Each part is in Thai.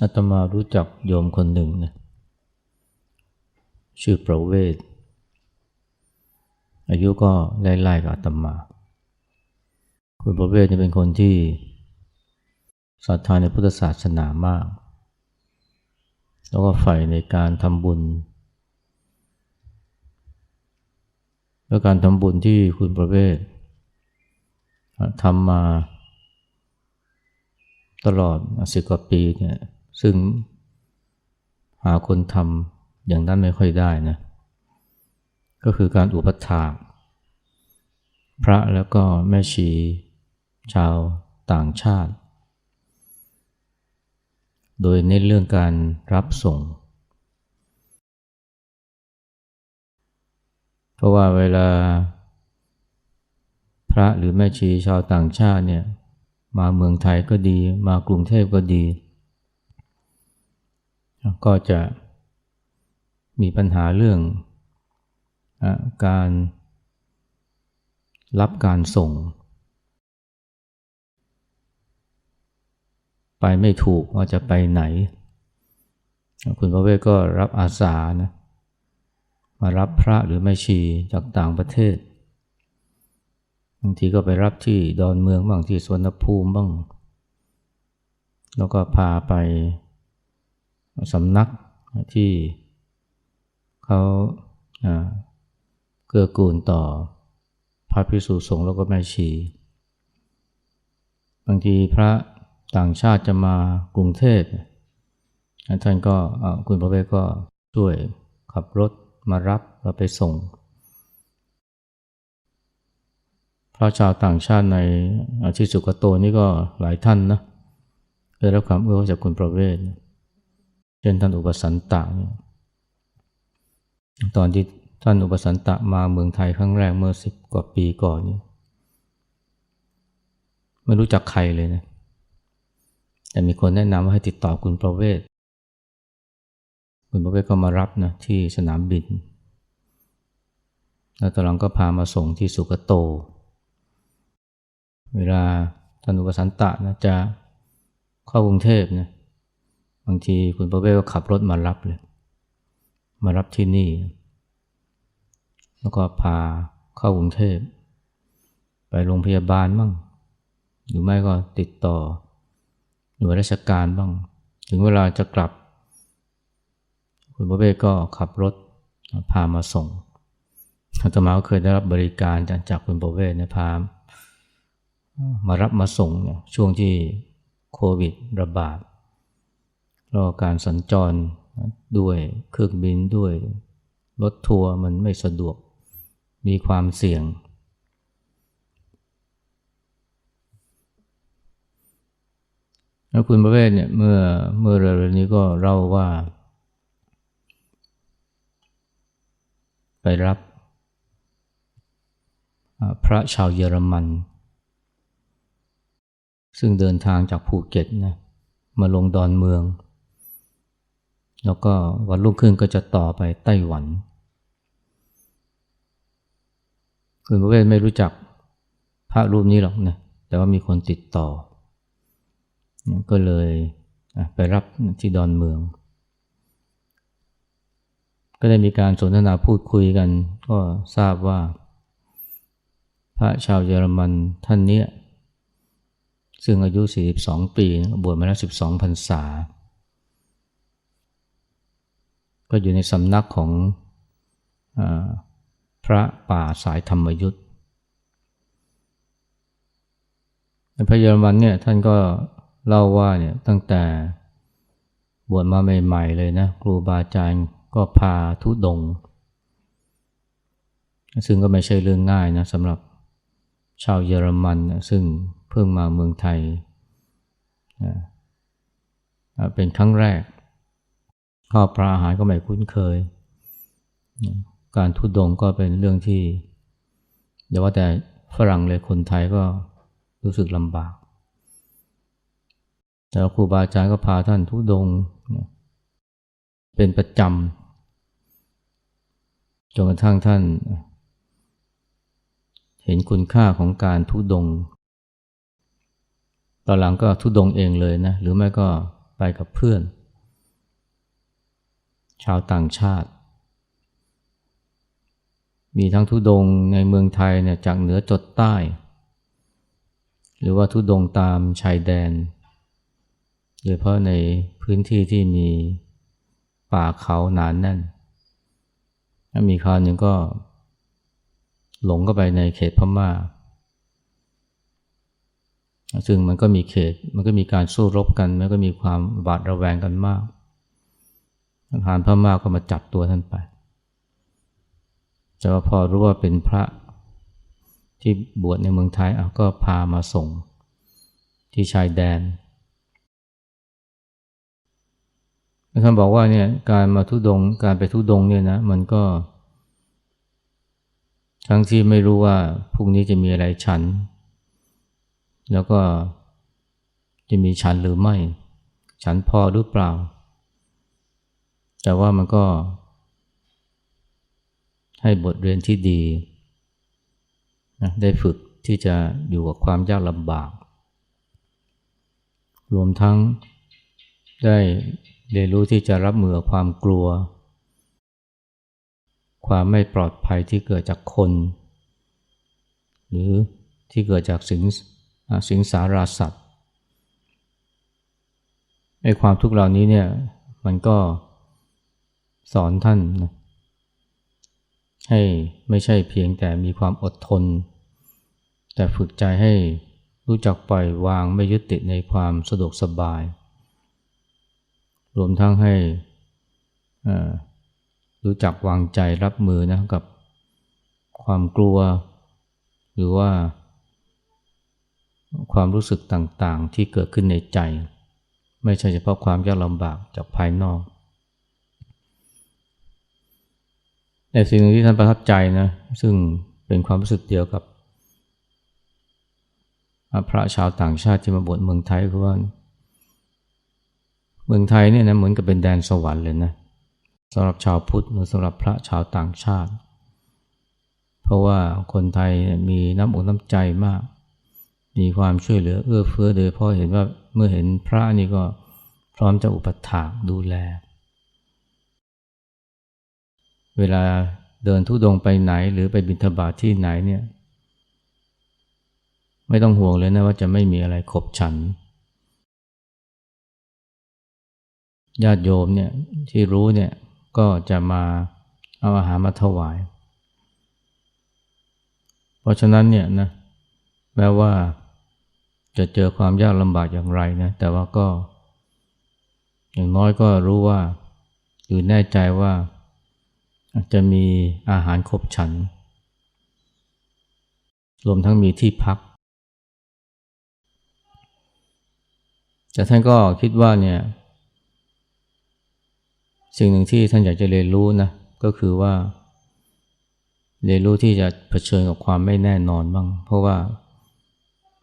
อาตมารู้จักโยมคนหนึ่งนะชื่อประเวศ อายุก็ไล่ๆกับอาตมา คุณประเวศนี่เป็นคนที่ศรัทธาในพุทธศาสนามาก แล้วก็ใฝ่ในการทำบุญ แล้วการทำบุญที่คุณประเวศทำมาตลอดสิบกว่าปีเนี่ย ซึ่งหาคนทำอย่างนั้นไม่ค่อยได้นะก็คือการอุปถากพระแล้วก็แม่ชีชาวต่างชาติ โดยเน้นเรื่องการรับส่ง เพราะว่าเวลา พระหรือแม่ชีชาวต่างชาติเนี่ยมาเมืองไทยก็ดี มากรุงเทพก็ดี ก็จะมีปัญหาเรื่องอการรับการส่ง ไปไม่ถูกว่าจะไปไหน คุณพระเวทก็รับอาสานะมารับพระหรือแม่ชีจากต่างประเทศบางทีก็ไปรับที่ดอนเมืองบางที่สวนภูมิบ้าง แล้วก็พาไป สำนักที่เขาเกื้อกูลต่อพระพิสุสงฆ์แล้วก็แม่ชี บางทีพระต่างชาติจะมากรุงเทพท่านก็คุณพระเวทก็ช่วยขับรถมารับแล้วไปส่ง พระชาวต่างชาติในที่สุกโตนี่ก็หลายท่านนะได้รับความเอื้อจากคุณประเวศเช่นท่านอุปสันตะตอนที่ท่านอุปสันตะมาเมืองไทยครั้งแรกเมื่อสิบกว่าปีก่อนนี่ไม่รู้จักใครเลยนะ แต่มีคนแนะนำว่าให้ติดต่อคุณประเวศ คุณประเวศก็มารับนะที่สนามบิน แล้วตอนหลังก็พามาส่งที่สุกโต เวลาท่านอุปสันตะนะจะเข้ากรุงเทพนะ บางทีคุณประเวศก็ขับรถมารับเลย มารับที่นี่ แล้วก็พาเข้ากรุงเทพ ไปโรงพยาบาลบ้าง หรือไม่ก็ติดต่อ หน่วยราชการบ้าง ถึงเวลาจะกลับ คุณประเวศก็ขับรถพามาส่งอาตมาก็เคยได้รับบริการจากคุณประเวศนะพามารับมาส่งช่วงที่โควิดระบาด แล้วการสัญจรด้วยเครื่องบินด้วยรถทัวร์มันไม่สะดวกมีความเสี่ยง แล้วคุณประเวศเนี่ยเมื่อเมื่อเร็วๆนี้ก็เล่าว่า ไปรับพระชาวเยอรมัน ซึ่งเดินทางจากภูเก็ตนะมาลงดอนเมือง แล้วก็วันรุ่งขึ้นก็จะต่อไปไต้หวันคุณประเวศไม่รู้จักพระรูปนี้หรอกนะแต่ว่ามีคนติดต่อ ก็เลยไปรับที่ดอนเมือง ก็ได้มีการสนทนาพูดคุยกัน ก็ทราบว่า พระชาวเยอรมันท่านนี้ซึ่งอายุ 42 ปีบวชมาแล้ว 12พรรษา ก็อยู่ในสำนักของอพระป่าสายธรรมยุทธ์ในพระเยอรมันเนี่ยท่านก็เล่าว่าเนี่ยตั้งแต่บวชมาใหม่ๆเลยนะครูบาอาจารย์ก็พาทุดง ซึ่งก็ไม่ใช่เรื่องง่ายนะสำหรับชาวเยอรมันซึ่งเพิ่งมาเมืองไทยเป็นครั้งแรก ข้าวปลาอาหารก็ไม่คุ้นเคย การทุดงก็เป็นเรื่องที่เดี๋ยวว่าแต่ฝรั่งเลยคนไทยก็รู้สึกลำบาก แต่ครูบาอาจารย์ก็พาท่านทุดง เป็นประจำจนกระทั่งท่าน เห็นคุณค่าของการทุดง ตอนหลังก็ทุดงเองเลยนะ หรือไม่ก็ไปกับเพื่อน ชาวต่างชาติ มีทั้งทุดงในเมืองไทยเนี่ยจากเหนือจดใต้ หรือว่าทุดงตามชายแดน โดยเฉพาะในพื้นที่ที่มีป่าเขาหนานแน่นถ้ามีคราวหนึ่งก็ หลงเข้าไปในเขตพม่า ซึ่งมันก็มีเขต มันก็มีการสู้รบกัน มันก็มีความบาดระแวงกันมาก ทหารพม่าก็มาจับตัวท่านไปแต่ว่าพอรู้ว่าเป็นพระที่บวชในเมืองไทยเขาก็พามาส่งที่ชายแดนท่านบอกว่าเนี่ยการมาทุดงการไปทุดงเนี่ยนะมันก็ ทั้งที่ไม่รู้ว่าพรุ่งนี้จะมีอะไรฉัน แล้วก็จะมีฉันหรือไม่ ฉันพอหรือเปล่า แต่ว่ามันก็ ให้บทเรียนที่ดีนะได้ฝึกที่จะอยู่กับความยากลำบาก รวมทั้งได้เรียนรู้ที่จะรับมือความกลัว ความไม่ปลอดภัยที่เกิดจากคน หรือที่เกิดจากสิงสิงสาราสัตว์ไอ้ความทุกข์เหล่านี้เนี่ยมันก็ สอนท่านนะให้ไม่ใช่เพียงแต่มีความอดทน แต่ฝึกใจให้รู้จักปล่อยวางไม่ยึดติดในความสะดวกสบาย รวมทั้งให้รู้จักวางใจรับมือนะกับความกลัว หรือว่า ความรู้สึกต่างๆที่เกิดขึ้นในใจ ไม่ใช่เฉพาะความยากลำบากจากภายนอก แต่สิ่งหนึ่งที่ท่านประทับใจนะซึ่งเป็นความรู้สึกเดียวกับ พระชาวต่างชาติที่มาบวชเมืองไทยคือว่าเมืองไทยเนี่ยนะเหมือนกับเป็นแดนสวรรค์เลยนะสำหรับชาวพุทธหรือสำหรับพระชาวต่างชาติ เพราะว่าคนไทยมีน้ำอกน้ำใจมาก มีความช่วยเหลือเอื้อเฟื้อโดยเพราะเห็นว่าเมื่อเห็นพระนี่ก็พร้อมจะอุปถัมภ์ดูแล เวลาเดินทุดงไปไหนหรือไปบิณฑบาตทที่ไหนเนี่ย ไม่ต้องห่วงเลยนะว่าจะไม่มีอะไรขบฉันญาติโยมเนี่ยที่รู้เนี่ยก็จะมาเอาอาหารมาถวาย เพราะฉะนั้นเนี่ยนะแม้ว่าจะเจอความยากลำบากอย่างไรนะแต่ว่าก็ อย่างน้อยก็รู้ว่าหรือแน่ใจว่า จะมีอาหารครบฉัน รวมทั้งมีที่พัก แต่ท่านก็คิดว่าเนี่ย สิ่งหนึ่งที่ท่านอยากจะเรียนรู้นะ ก็คือว่า เรียนรู้ที่จะเผชิญกับความไม่แน่นอนบ้าง เพราะว่า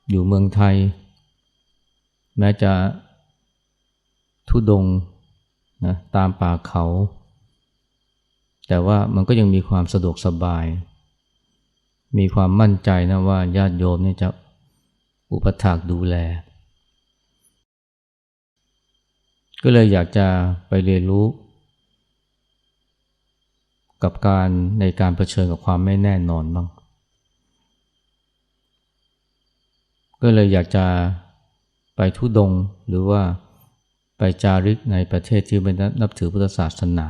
อยู่เมืองไทย แม้จะทุดงนะตามป่าเขา แต่ว่ามันก็ยังมีความสะดวกสบาย มีความมั่นใจนะว่าญาติโยมนี่จะอุปถากดูแล ก็เลยอยากจะไปเรียนรู้ กับการในการเผชิญกับความไม่แน่นอนบ้าง ก็เลยอยากจะไปทุดงหรือว่าไปจาริกในประเทศที่ไม่นับถือพุทธศาสนา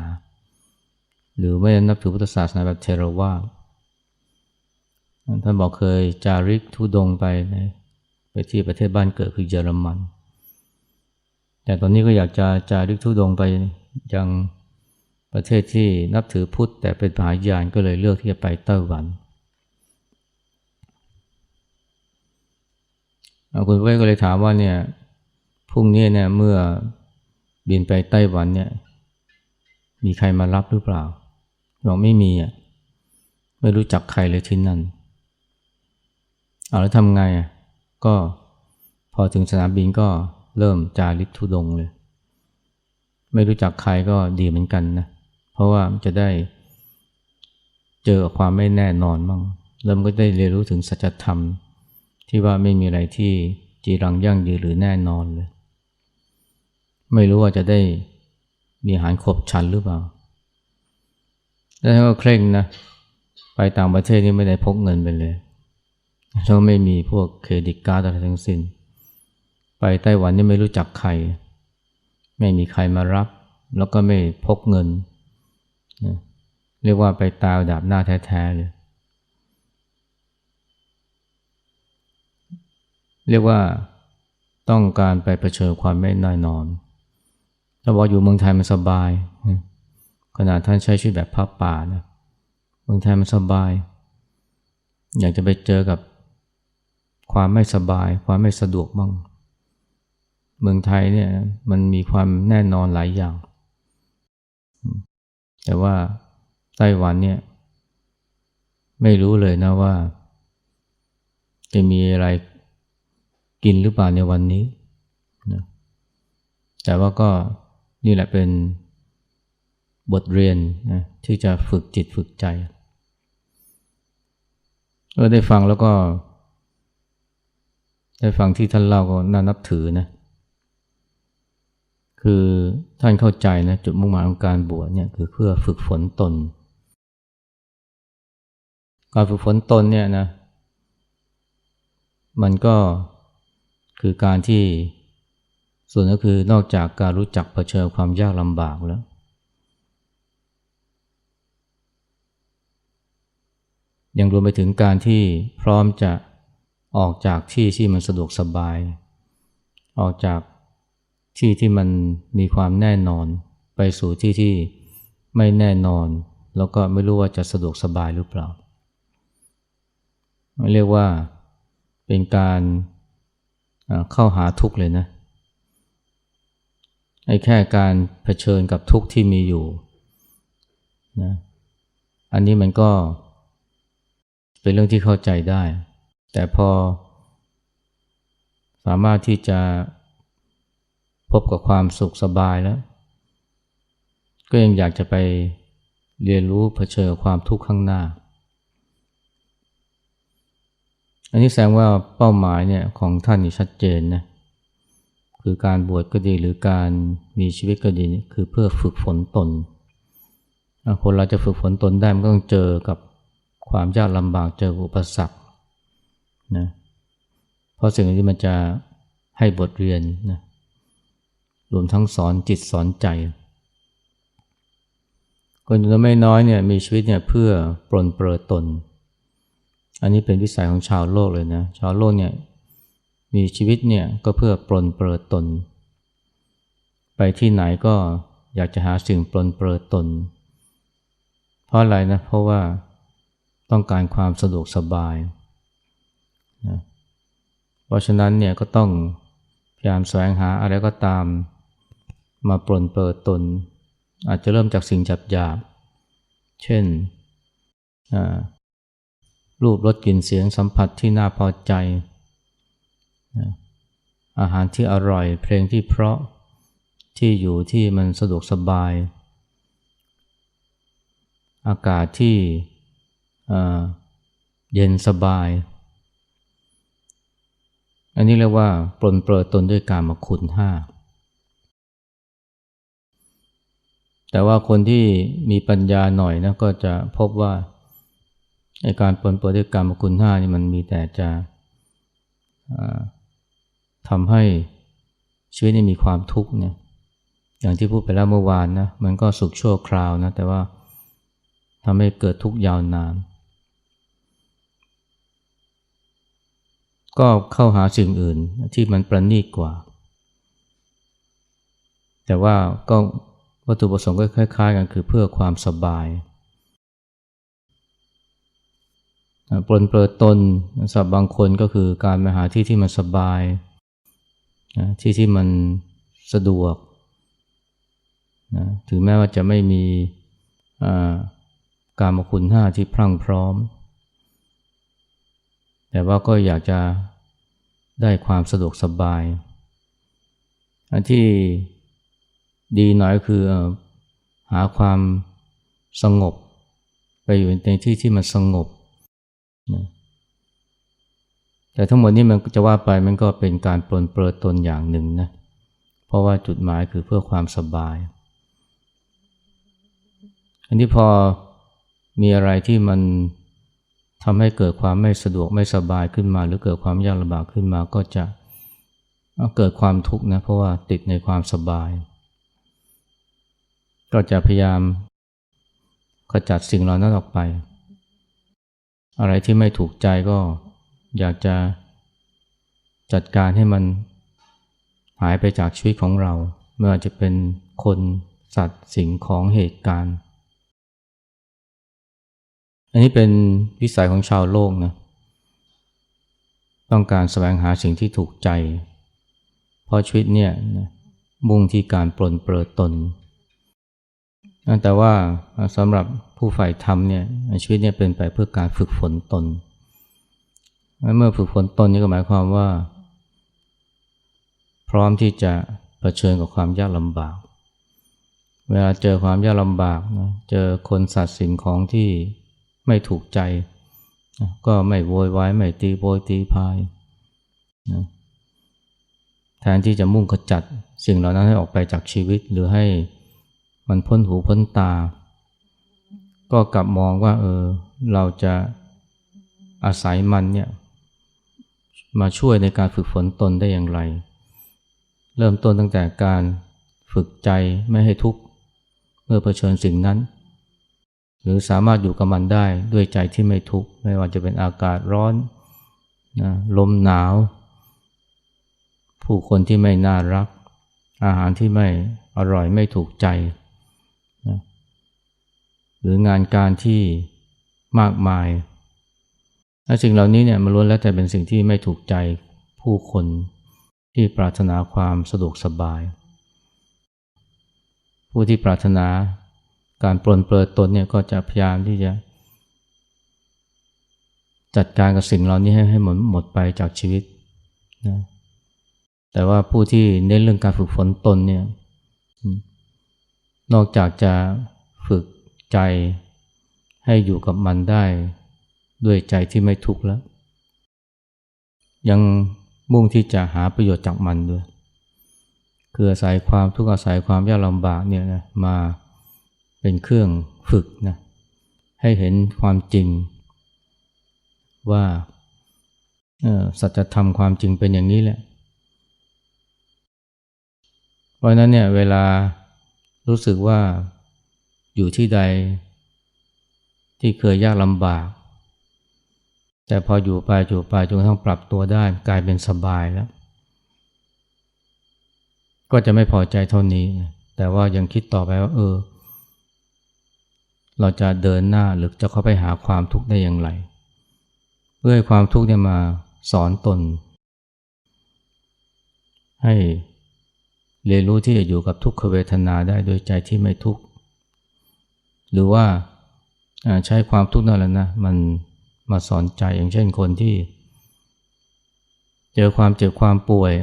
หรือไม่นับถือพุทธศาสนาแบบเทรวาท่านบอกเคยจาริกทุดงไปในไปที่ประเทศบ้านเกิดคือเยอรมัน แต่ตอนนี้ก็อยากจะจาริกทุดงไปยังประเทศที่นับถือพุทธแต่เป็นมหายานก็เลยเลือกที่จะไปไต้หวันคุณเว้ก็เลยถามว่าเนี่ยพรุ่งนี้เนี่ยเมื่อบินไปไต้หวันเนี่ยมีใครมารับหรือเปล่า บอกไม่มีอะไม่รู้จักใครเลยที่นั่น เอาแล้วทำไงอะก็พอถึงสนามบินก็เริ่มจาริกทุดงเลย ไม่รู้จักใครก็ดีเหมือนกันนะ เพราะว่าจะได้เจอความไม่แน่นอนบ้างแล้วมันก็ได้เรียนรู้ถึงสัจธรรม ที่ว่าไม่มีอะไรที่จีรังยั่งยืนหรือแน่นอนเลย ไม่รู้ว่าจะได้มีอาหารครบชันหรือเปล่า แล้วท่านก็เคร่งนะ ไปต่างประเทศนี่ไม่ได้พกเงินไปเลยแล้วไม่มีพวกเครดิตการ์ดอะไรทั้งสิ้น ไปไต้หวันนี่ไม่รู้จักใคร ไม่มีใครมารับ แล้วก็ไม่พกเงินนะเรียกว่าไปตายดาบหน้าแท้ๆเลย เรียกว่าต้องการไปเผชิญความไม่แน่นอน แล้วบอกอยู่เมืองไทยมันสบายข นาดท่านใช้ชีวิตแบบพับป่านะเมืองไทยมันสบาย อยากจะไปเจอกับความไม่สบาย ความไม่สะดวกบ้างเมืองไทยเนี่ยมันมีความแน่นอนหลายอย่าง แต่ว่าไต้หวันเนี่ย ไม่รู้เลยนะว่า จะมีอะไรกินหรือเปล่าในวันนี้นะแต่ว่าก็นี่แหละเป็น บทเรียนนะที่จะฝึกจิตฝึกใจเออได้ฟังแล้วก็ ได้ฟังที่ท่านเล่าก็น่านับถือนะ คือท่านเข้าใจนะจุดมุ่งหมายของการบวชเนี่ยคือเพื่อฝึกฝนตน การฝึกฝนตนเนี่ยนะ มันก็คือการที่ส่วนก็คือนอกจากการรู้จักเผชิญความยากลำบากแล้ว ยังรวมไปถึงการที่พร้อมจะออกจากที่ที่มันสะดวกสบาย ออกจากที่ที่มันมีความแน่นอน ไปสู่ที่ที่ไม่แน่นอน แล้วก็ไม่รู้ว่าจะสะดวกสบายหรือเปล่า เรียกว่าเป็นการเข้าหาทุกข์เลยนะไอ้แค่การเผชิญกับทุกข์ที่มีอยู่นะอันนี้มันก็เเป็นเรื่องที่เข้าใจได้ แต่พอ สามารถที่จะพบกับความสุขสบายแล้ว ก็ยังอยากจะไปเรียนรู้เผชิญความทุกข์ข้างหน้า อันนี้แสดงว่าเป้าหมายเนี่ยของท่านนี่ชัดเจนนะคือการบวชก็ดีหรือการมีชีวิตก็ดีคือเพื่อฝึกฝนตนคนเราจะฝึกฝนตนได้มันก็ต้องเจอกับ ความยากลำบากเจออุปสรรคนะเพราะสิ่งนี้มันจะให้บทเรียนนะรวมทั้งสอนจิตสอนใจ คนจำนวนไม่น้อยเนี่ยมีชีวิตเนี่ยเพื่อปลนเปลือตน อันนี้เป็นวิสัยของชาวโลกเลยนะชาวโลกเนี่ยมีชีวิตเนี่ยก็เพื่อปลนเปลือตน ไปที่ไหนก็อยากจะหาสิ่งปลนเปลือตน เพราะอะไรนะเพราะว่า ต้องการความสะดวกสบายนะเพราะฉะนั้นเนี่ยก็ต้องพยายามแสวงหาอะไรก็ตามมาปลนเปิดตน อาจจะเริ่มจากสิ่งจับหยาบ เช่นรูปรสกลิ่นเสียงสัมผัสที่น่าพอใจ อาหารที่อร่อยเพลงที่เพราะที่อยู่ที่มันสะดวกสบาย อากาศที่ เย็นสบาย อันนี้เรียกว่าปลนเปลือตนด้วยการมาคุณห้า แต่ว่าคนที่มีปัญญาหน่อยนะก็จะพบว่าในการปลนเปลือด้วยการมาคุณห้านี่มันมีแต่จะทำให้ชีวิตนี้มีความทุกข์เนี่ยอย่างที่พูดไปแล้วเมื่อวานนะมันก็สุขชั่วคราวนะแต่ว่าทำให้เกิดทุกข์ยาวนาน ก็เข้าหาสิ่งอื่นที่มันประณีตกว่า แต่ว่าก็วัตถุประสงค์ก็คล้าย ๆ กันคือเพื่อความสบายปลนเปลือตนสำหรับบางคนก็คือการมาหาที่ที่มันสบายที่ที่มันสะดวกนะถึงแม้ว่าจะไม่มีการมาคุณห้าที่พรั่งพร้อม แต่ว่าก็อยากจะได้ความสะดวกสบาย อันที่ดีหน่อยคือหาความสงบ ไปอยู่ในที่ที่มันสงบนะแต่ทั้งหมดนี้มันจะว่าไปมันก็เป็นการปลนเปลือตนอย่างหนึ่งนะ เพเพราะว่าจุดหมายคือเพื่อความสบาย อันนี้พอมีอะไรที่มัน ทำให้เกิดความไม่สะดวกไม่สบายขึ้นมา หรือเกิดความยากลำบากขึ้นมาก็จะเกิดความทุกข์นะเพราะว่าติดในความสบาย ก็จะพยายามขจัดสิ่งเหล่านั้นออกไป อะไรที่ไม่ถูกใจก็อยากจะจัดการให้มันหายไปจากชีวิตของเรา ไม่ว่าจะเป็นคนสัตว์สิ่งของเหตุการณ์ อันนี้เป็นวิสัยของชาวโลกนะต้องการแสวงหาสิ่งที่ถูกใจ เพราะชีวิตเนี่ยมุ่งที่การปลนเปลือตน แต่ว่าสำหรับผู้ฝ่ายธรรมเนี่ยชีวิตเนี่ยเป็นไปเพื่อการฝึกฝนตน เมื่อฝึกฝนตนนี่ก็หมายความว่า พร้อมที่จะะเผชิญกับความยากลำบาก เวลาเจอความยากลำบากนะเจอคนสัตว์สิ่งของที่ ไม่ถูกใจ ก็ไม่โวยวายไม่ตีโพยตีพายนะแทนที่จะมุ่งขจัดสิ่งเหล่านั้นให้ออกไปจากชีวิต หรือให้มันพ้นหูพ้นตา ก็กลับมองว่าเออเราจะอาศัยมันเนี่ยมาช่วยในการฝึกฝนตนได้อย่างไร เริ่มต้นตั้งแต่การฝึกใจไม่ให้ทุกข์เมื่อเผชิญสิ่งนั้น หรือสามารถอยู่กับมันได้ด้วยใจที่ไม่ทุกข์ไม่ว่าจะเป็นอากาศร้อนนะลมหนาว ผู้คนที่ไม่น่ารัก อาหารที่ไม่อร่อยไม่ถูกใจนะหรืองานการที่มากมายและสิ่งเหล่านี้เนี่ยมันล้วนแล้วแต่เป็นสิ่งที่ไม่ถูกใจผู้คนที่ปรารถนาความสะดวกสบาย ผู้ที่ปรารถนา การปลนเปลือตนเนี่ยก็จะพยายามที่จะ จัดการกับสิ่งเหล่านี้ให้ให้หมดหมดไปจากชีวิตนะแต่ว่าผู้ที่เน้นเรื่องการฝึกฝนตนเนี่ยนอกจากจะฝึกใจให้อยู่กับมันได้ด้วยใจที่ไม่ทุกข์แล้ว ยังมุ่งที่จะหาประโยชน์จากมันด้วย คืออาศัยความทุกข์อาศัยความยากลำบากเนี่ยนะมา เป็นเครื่องฝึกนะให้เห็นความจริง ว่าสัจธรรมความจริงเป็นอย่างนี้แหละเพราะนั้นเนี่ยเวลารู้สึกว่าอยู่ที่ใดที่เคยยากลำบาก แต่พออยู่ไปอยู่ไปจนกระทั่งปรับตัวได้กลายเป็นสบายแล้ว ก็จะไม่พอใจเท่านี้ แต่ว่ายังคิดต่อไปว่า เออ เราจะเดินหน้าหรือจะเข้าไปหาความทุกข์ได้อย่างไร เพื่อให้ความทุกข์เนี่ยมาสอนตน ให้เรียนรู้ที่จะอยู่กับทุกขเวทนาได้โดยใจที่ไม่ทุกข์หรือว่าใช้ความทุกข์นั่นแหละนะมันมาสอนใจอย่างเช่นคนที่ เจอความเจ็บความป่วย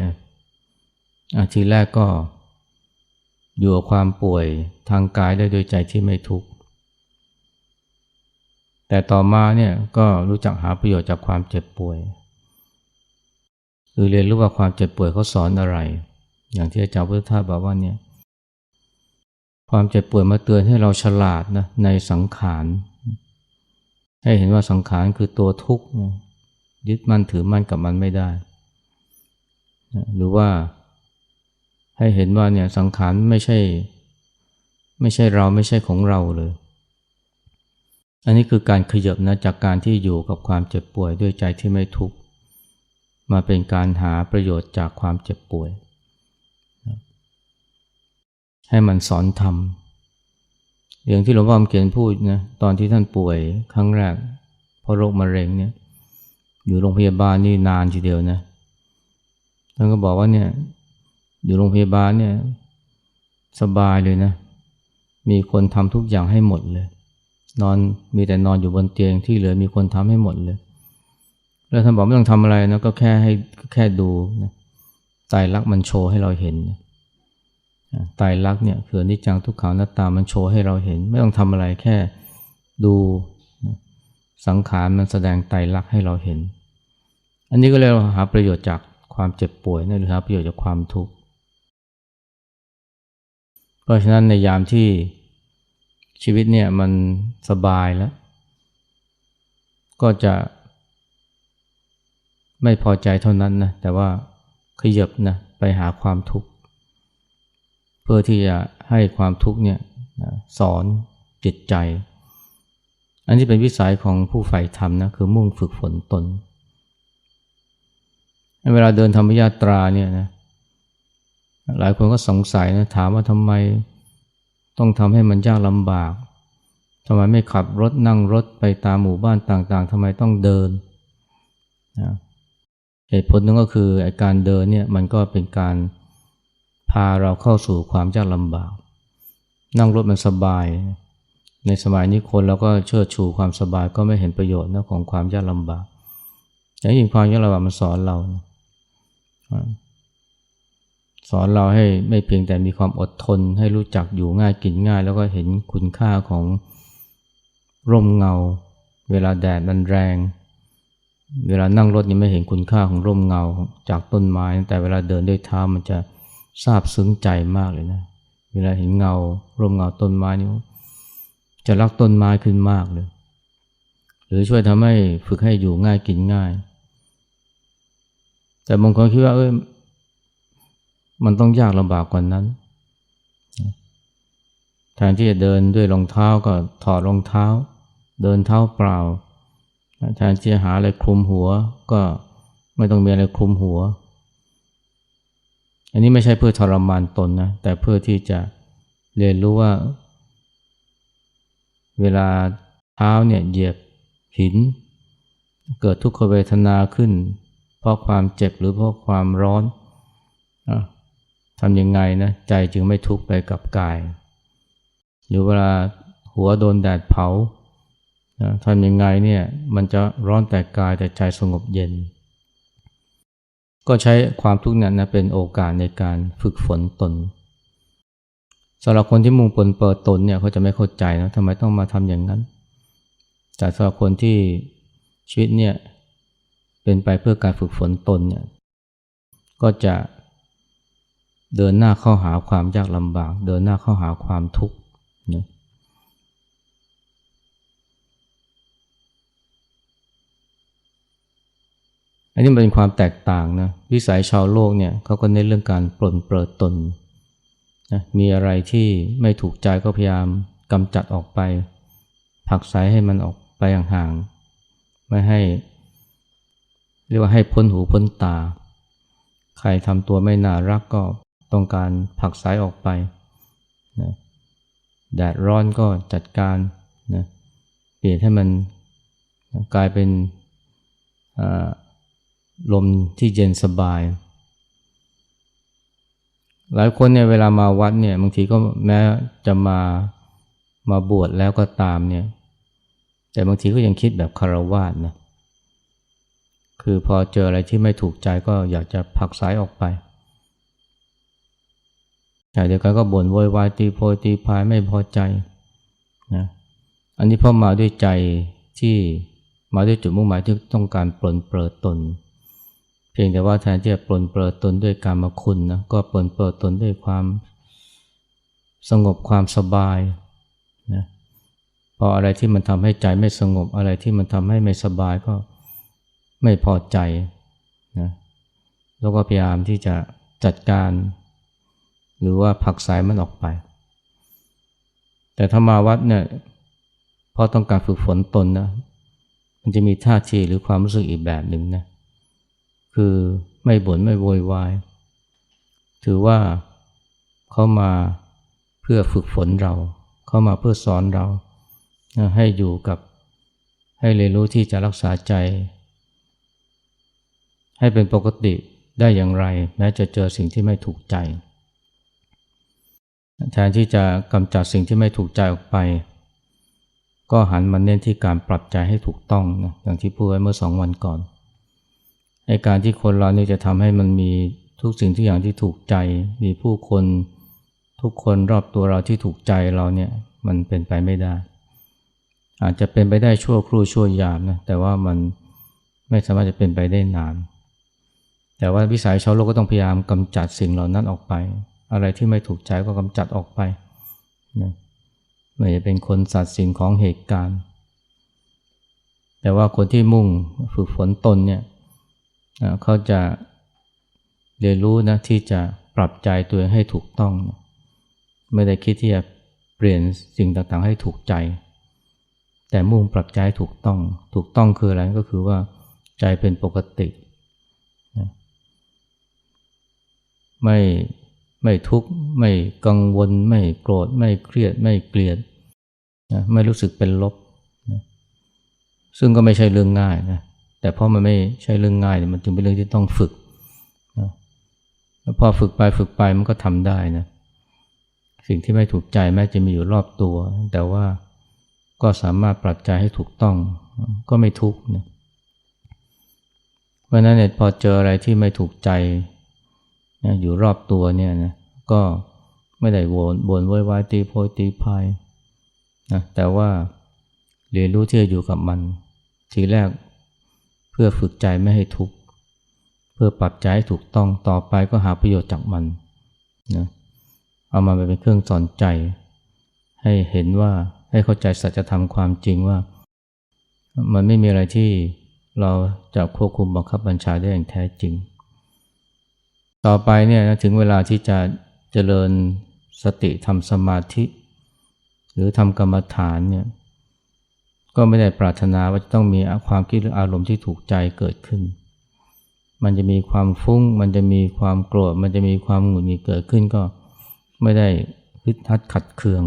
ทีแรกก็อยู่กับความป่วยทางกายได้โดยใจที่ไม่ทุกข์ แต่ต่อมาเนี่ยก็รู้จักหาประโยชน์จากความเจ็บป่วยคือเรียนรู้ว่าความเจ็บป่วยเขาสอนอะไร อย่างที่อาจารย์พุทธทาสบอกว่าเนี่ยความเจ็บป่วยมาเตือนให้เราฉลาดนะในสังขาร ให้เห็นว่าสังขารคือตัวทุกข์ยึดมั่นถือมั่นกับมันไม่ได้ หรือว่าให้เห็นว่าเนี่ยสังขารไม่ใช่ ไม่ใช่เราไม่ใช่ของเราเลย อันนี้คือการขยับนะจากการที่อยู่กับความเจ็บป่วยด้วยใจที่ไม่ทุกข์มาเป็นการหาประโยชน์จากความเจ็บป่วย ให้มันสอนธรรมอย่างที่หลวงพ่อเขียนพูดนะตอนที่ท่านป่วยครั้งแรกเพราะโรคมะเร็งเนี่ยอยู่โรงพยาบาลนี่นานทีเดียวนะท่านก็บอกว่าเนี่ยอยู่โรงพยาบาลเนี่ยสบายเลยนะ มีคนทำทุกอย่างให้หมดเลย นอนมีแต่นอนอยู่บนเตียงที่เหลือมีคนทำให้หมดเลย แล้วท่านบอกไม่ต้องทำอะไรนะก็แค่ให้แค่ดูนะใจรักมันโชว์ให้เราเห็นนะตายรักเนี่ยคือนิจังทุกขังหน้าตามันโชว์ให้เราเห็น ไม่ต้องทำอะไรแค่ดูสังขารมันแสดงไตรลักษณ์ให้เราเห็น อันนี้ก็เลยหาประโยชน์จากความเจ็บป่วยนะหรือหาประโยชน์จากความทุกข์เพราะฉะนั้นในยามที่ ชีวิตเนี่ยมันสบายแล้ว ก็จะไม่พอใจเท่านั้นนะแต่ว่าขยับนะไปหาความทุกข์เพื่อที่จะให้ความทุกข์เนี่ยสอนจิตใจ อันนี้เป็นวิสัยของผู้ใฝ่ธรรมนะคือมุ่งฝึกฝนตน เวลาเดินธรรมยาตราเนี่ยนะหลายคนก็สงสัยนะถามว่าทำไม ต้องทำให้มันยากลำบากทำไมไม่ขับรถนั่งรถไปตามหมู่บ้านต่างๆทำไมต้องเดินนะเหตุผลนึงก็คือการเดินเนี่ยมันก็เป็นการพาเราเข้าสู่ความยากลำบาก นั่งรถมันสบาย ในสมัยนี้คนเราก็เชิดชูความสบายก็ไม่เห็นประโยชน์นะของความยากลำบากแต่ยิ่งความยากลำบากมันสอนเรานะ สอนเราให้ไม่เพียงแต่มีความอดทน ให้รู้จักอยู่ง่ายกินง่าย แล้วก็เห็นคุณค่าของร่มเงา เวลาแดดมันแรง เวลานั่งรถยังไม่เห็นคุณค่าของร่มเงาจากต้นไม้ แต่เวลาเดินด้วยเท้ามันจะซาบซึ้งใจมากเลยนะ เวลาเห็นเงา ร่มเงาต้นไม้นี่จะรักต้นไม้ขึ้นมากเลย หรือช่วยทำให้ฝึกให้อยู่ง่ายกินง่าย แต่บางคนคิดว่าเอ้ย มันต้องยากลำบากกว่านั้นแทนที่จะเดินด้วยรองเท้าก็ถอดรองเท้า เดินเท้าเปล่าแทนที่จะหาอะไรคลุมหัว ก็ไม่ต้องมีอะไรคลุมหัว อันนี้ไม่ใช่เพื่อทรมานตนนะแต่เพื่อที่จะเรียนรู้ว่า เวลาเท้าเนี่ยเหยียบหิน เกิดทุกขเวทนาขึ้น เพราะความเจ็บหรือเพราะความร้อน ทำยังไงนะใจจึงไม่ทุกข์ไปกับกายหรือเวลาหัวโดนแดดเผาทำยังไงเนี่ยมันจะร้อนแต่กายแต่ใจสงบเย็น ก็ใช้ความทุกข์นั้นนะเป็นโอกาสในการฝึกฝนตนสำหรับคนที่มุ่งปนเปิดตนเนี่ยเขาจะไม่เข้าใจนะทำไมต้องมาทำอย่างนั้น แต่สำหรับคนที่ชีวิตเนี่ยเป็นไปเพื่อการฝึกฝนตนเนี่ยก็จะ เดินหน้าเข้าหาความยากลำบาก เดินหน้าเข้าหาความทุกข์นะอันนี้เป็นความแตกต่างนะวิสัยชาวโลกเนี่ยเขาก็เน้นเรื่องการปลนเปิดตนนะมีอะไรที่ไม่ถูกใจก็พยายามกำจัดออกไปผักใสให้มันออกไปห่างๆไม่ให้เรียกว่าให้พ้นหูพ้นตา ใครทำตัวไม่น่ารักก็ ต้องการผักสายออกไปนะแดดร้อนก็จัดการนะเปลี่ยนให้มันกลายเป็นลมที่เย็นสบาย หลายคนเนี่ยเวลามาวัดเนี่ยบางทีก็แม้จะมามาบวชแล้วก็ตามเนี่ย แต่บางทีก็ยังคิดแบบคารวะนะคือพอเจออะไรที่ไม่ถูกใจก็อยากจะผักสายออกไป เดียวกันก็บ่นโวยวายตีโพยตีพายไม่พอใจนะอันนี้เพราะมาด้วยใจที่มาด้วยจุดมุ่งหมายที่ต้องการปลนเปิดตน เพียงแต่ว่าแทนที่จะปลนเปิดตนด้วยการมาคุณนะก็ปลนเปิดตนด้วยความสงบความสบายนะพออะไรที่มันทำให้ใจไม่สงบอะไรที่มันทำให้ไม่สบายก็ไม่พอใจนะแล้วก็พยายามที่จะจัดการ หรือว่าผักสายมันออกไป แต่ถ้ามาวัดเนี่ยเพราะต้องการฝึกฝนตนนะมันจะมีท่าทีหรือความรู้สึกอีกแบบหนึ่งนะคือไม่บน่นไม่โวยวายถือว่าเขามาเพื่อฝึกฝนเรา เขามาเพื่อสอนเรา ให้อยู่กับให้เรียนรู้ที่จะรักษาใจ ให้เป็นปกติได้อย่างไร แม้จะเจอสิ่งที่ไม่ถูกใจ แทนที่จะกำจัดสิ่งที่ไม่ถูกใจออกไป ก็หันมาเน้นที่การปรับใจให้ถูกต้องนะอย่างที่พูดไว้เมื่อสองวันก่อนในการที่คนเราเนี่ยจะทำให้มันมีทุกสิ่งทุกอย่างที่ถูกใจ มีผู้คนทุกคนรอบตัวเราที่ถูกใจเราเนี่ยมันเป็นไปไม่ได้ อาจจะเป็นไปได้ชั่วครู่ชั่วยามนะแต่ว่ามันไม่สามารถจะเป็นไปได้นาน แต่ว่าวิสัยชาวโลกก็ต้องพยายามกำจัดสิ่งเหล่านั้นออกไป อะไรที่ไม่ถูกใจก็กำจัดออกไปนะไม่จะเป็นคนสัตว์สิ่งของเหตุการณ์ แต่ว่าคนที่มุ่งฝึกฝนตนเนี่ยเขาจะเรียนรู้นะที่จะปรับใจตัวเองให้ถูกต้อง ไม่ได้คิดที่จะเปลี่ยนสิ่งต่างๆ ให้ถูกใจ แต่มุ่งปรับใจใถูกต้อง ถูกต้องคืออะไรก็คือว่าใจเป็นปกตินะไม่ ไม่ทุกข์ไม่กังวล ไม่โกรธ ไม่เครียด ไม่เกลียดนะไม่รู้สึกเป็นลบนะซึ่งก็ไม่ใช่เรื่องง่ายนะแต่เพราะมันไม่ใช่เรื่องง่าย มันจึงเป็นเรื่องที่ต้องฝึกนะแล้วพอฝึกไปฝึกไปมันก็ทำได้นะสิ่งที่ไม่ถูกใจแม้จะมีอยู่รอบตัว แต่ว่าก็สามารถปรับใจให้ถูกต้อง ก็ไม่ทุกข์นะเพราะนั้นเนี่ยพอเจออะไรที่ไม่ถูกใจ นะอยู่รอบตัวเนี่ยนะก็ไม่ได้โวนบนววายตีโพยตีพายนะแต่ว่าเรียนรู้ที่จะอยู่กับมัน ทีแรกเพื่อฝึกใจไม่ให้ทุกข์เพื่อปรับใจให้ถูกต้องต่อไปก็หาประโยชน์จากมันนะเอามาเป็นเครื่องสอนใจ ให้เห็นว่าให้เข้าใจสัจธรรมความจริงว่า มันไม่มีอะไรที่เราจะควบคุมบังคับบัญชาได้อย่างแท้จริง ต่อไปเนี่ยถึงเวลาที่จะเจริญสติทำสมาธิ หรือทำกรรมฐานเนี่ยก็ไม่ได้ปรารถนาว่าจะต้องมีความคิดหรืออารมณ์ที่ถูกใจเกิดขึ้น มันจะมีความฟุ้ง มันจะมีความโกรธ มันจะมีความหงุดหงิดเกิดขึ้นก็ไม่ได้ฮึดฮัดขัดเคือง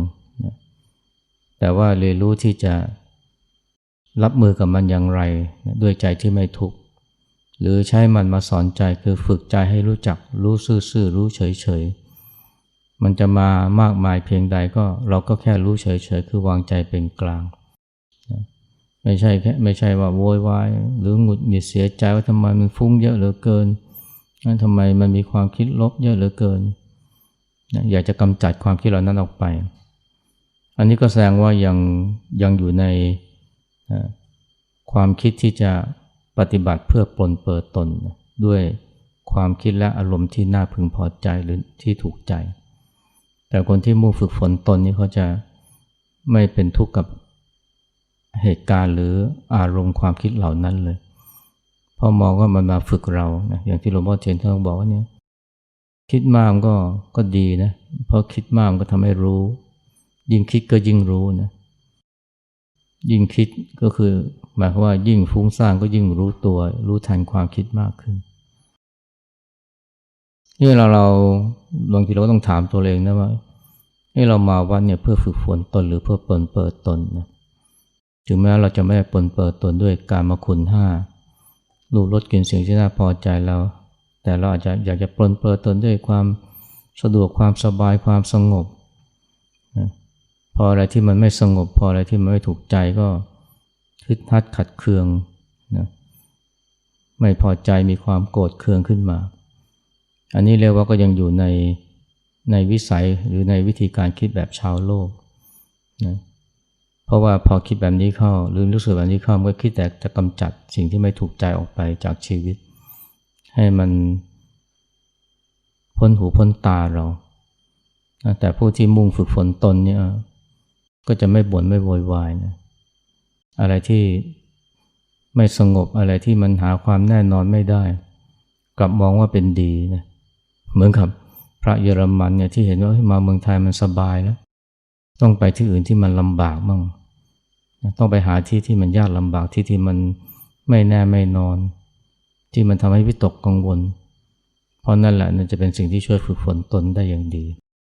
แต่ว่าเรียนรู้ที่จะรับมือกับมันอย่างไรด้วยใจที่ไม่ทุกข์ หรือใช้มันมาสอนใจคือฝึกใจให้รู้จักรู้ซื่อๆรู้เฉยๆ มันจะมามากมายเพียงใดก็เราก็แค่รู้เฉยๆ คือวางใจเป็นกลาง ไม่ใช่แค่ไม่ใช่ว่าโวยวายหรือหงุดหงิดเสียใจว่าทำไมมันฟุ้งเยอะเหลือเกินทำไมมันมีความคิดลบเยอะเหลือเกิน อยากจะกำจัดความคิดเหล่านั้นออกไป อันนี้ก็แสดงว่ายังยังอยู่ในความคิดที่จะ ปฏิบัติเพื่อปลนเปิดตน ด้วยความคิดและอารมณ์ที่น่าพึงพอใจหรือที่ถูกใจ แต่คนที่มุ่งฝึกฝนตนนี่เขาจะไม่เป็นทุกข์กับเหตุการณ์หรืออารมณ์ความคิดเหล่านั้นเลยเพราะมองว่ามันมาฝึกเรานะอย่างที่หลวงพ่อเทียนท่านบอกว่าเนี่ยคิดมากก็ก็ดีนะเพราะคิดมากก็ทำให้รู้ ยิ่งคิดก็ยิ่งรู้นะยิ่งคิดก็คือ หมายความว่ายิ่งฟุ้งซ่านก็ยิ่งรู้ตัว รู้ทันความคิดมากขึ้นนี่เราเราบางทีเราก็ต้องถามตัวเองนะว่าให้เรามาวัดเนี่ยเพื่อฝึกฝนตนหรือเพื่อเปิดเปิดตนนะถึงแม้เราจะไม่ได้ปนเปิดตนด้วยการมาคุณห้ารูปรสกลิ่นเสียงที่น่าพอใจเรา แต่เราอาจจะอยากจะปนเปิดตนด้วยความสะดวกความสบายความสงบนะพออะไรที่มันไม่สงบ พออะไรที่มันไม่ถูกใจก็ ทึดทัดขัดเคืองนะไม่พอใจมีความโกรธเคืองขึ้นมา อันนี้เรียกว่าก็ยังอยู่ในในวิสัยหรือในวิธีการคิดแบบชาวโลกนะเพราะว่าพอคิดแบบนี้เข้าหรือรู้สึกแบบนี้เข้ามันก็คิดแต่จะกำจัดสิ่งที่ไม่ถูกใจออกไปจากชีวิต ให้มันพ้นหูพ้นตาเรา แต่ผู้ที่มุ่งฝึกฝนตนเนี่ยก็จะไม่บ่นไม่โวยวายนะ อะไรที่ไม่สงบอะไรที่มันหาความแน่นอนไม่ได้ กลับมองว่าเป็นดีนะเหมือนกับพระเยอรมันเนี่ยที่เห็นว่ามาเมืองไทยมันสบายแล้ว ต้องไปที่อื่นที่มันลำบากมั่งต้องไปหาที่ที่มันยากลำบากที่ที่มันไม่แน่ไม่นอน ที่มันทำให้วิตกกังวล เพราะนั่นแหละจะเป็นสิ่งที่ช่วยฝึกฝนตนได้อย่างดี